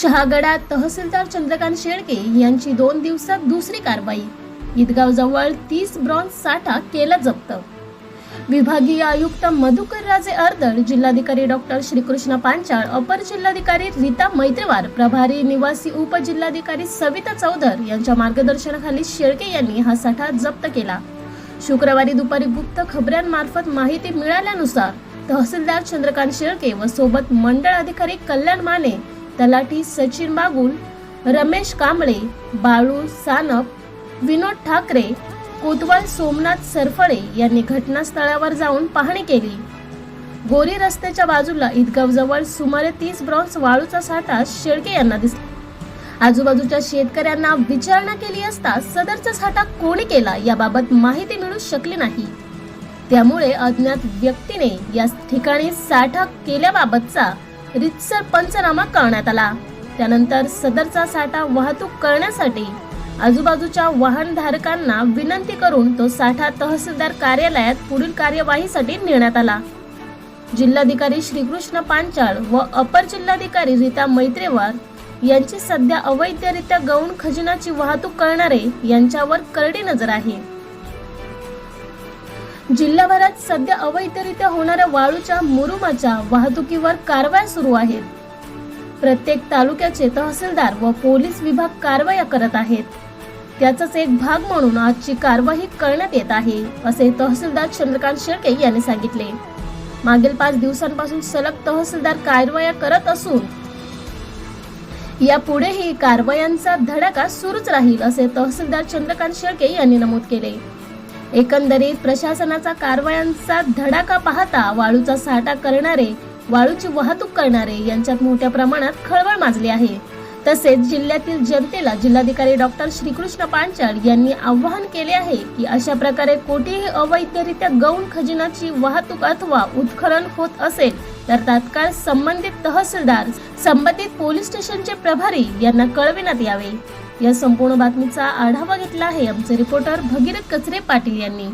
शहागडा तहसीलदार चंद्रकांत शेळके यांची दोन दिवसात दुसरी कारवाई. ईदगाव जवळ तीस ब्रॉन्झ साठा केला जप्त. विभागीय आयुक्त मधुकर राजे अर्दळ जिल्हाधिकारी डॉक्टर श्रीकृष्ण पांचाळ अपर जिल्हाधिकारी रीता मैत्रेवार प्रभारी निवासी उपजिल्हाधिकारी सविता चौधर यांच्या मार्गदर्शनाखाली शेळके यांनी हा साठा जप्त केला. शुक्रवारी दुपारी गुप्त खबऱ्यांमार्फत माहिती मिळाल्यानुसार तहसीलदार चंद्रकांत शेळके व सोबत मंडळ अधिकारी कल्याण माने तलाठी सचिन बागुल रमेश कांबळे बाळू सानप विनोद ठाकरे कोतवाल सोमनाथ सरफळे यांनी घटनास्थळावर जाऊन पाहणी केली. गोरी रस्त्याच्या बाजूला ईदगाव जवळ सुमारे तीस ब्रॉन्स वाळूचा साठा शेळके यांना दिसला. आजूबाजूच्या शेतकऱ्यांना विचारणा केली असता सदरचा साठा कोणी केला याबाबत माहिती मिळू शकली नाही. त्यामुळे अज्ञात व्यक्तीने या ठिकाणी साठा केल्याबाबतचा रितसर पंचनामा करण्यात आला. त्यानंतर सदरचा साठा वाहतूक करण्यासाठी आजूबाजूच्या वाहनधारकांना विनंती करून तो साठा तहसीलदार कार्यालयात पुढील कार्यवाहीसाठी नेण्यात आला. जिल्हाधिकारी श्रीकृष्ण पांचाळ व अपर जिल्हाधिकारी रीता मैत्रेवार यांची सध्या अवैधरित्या गौण खजिनाची वाहतूक करणारे यांच्यावर करडी नजर आहे. जिल्हाभरात सध्या अवैधरित्या होणाऱ्या वाळूच्या मुरुमाच्या वाहतुकीवर कारवाया सुरू आहेत. प्रत्येक तालुक्याचे तहसीलदार व पोलीस विभाग कारवाया करत आहेत. त्याचाच एक भाग म्हणून आजची कारवाई करण्यात येत आहे असे तहसीलदार चंद्रकांत शेळके यांनी सांगितले. मागील पाच दिवसांपासून सलग तहसीलदार कारवाया करत असून यापुढेही कारवायांचा धडाका सुरूच राहील असे तहसीलदार चंद्रकांत शेळके यांनी नमूद केले. एकंदरीत प्रशासनाचा कारवायांचा धडाका पाहता वाळूचा साठा करणारे वाळूची वाहतूक करणारे यांच्यात मोठ्या प्रमाणात खळबळ माजली आहे. तसेच जिल्ह्यातील जनतेला जिल्हाधिकारी डॉक्टर श्रीकृष्ण पांचाळ यांनी आवाहन केले आहे की अशा प्रकारे कोठेही अवैधरित्या गौण खजिनाची वाहतूक अथवा उत्खनन होत असेल तर तात्काळ संबंधित तहसीलदार संबंधित पोलीस स्टेशनचे प्रभारी यांना कळविण्यात यावे. या संपूर्ण बातमीचा आढावा घेतला आहे आमचे रिपोर्टर भगीरथ कचरे पाटील यांनी.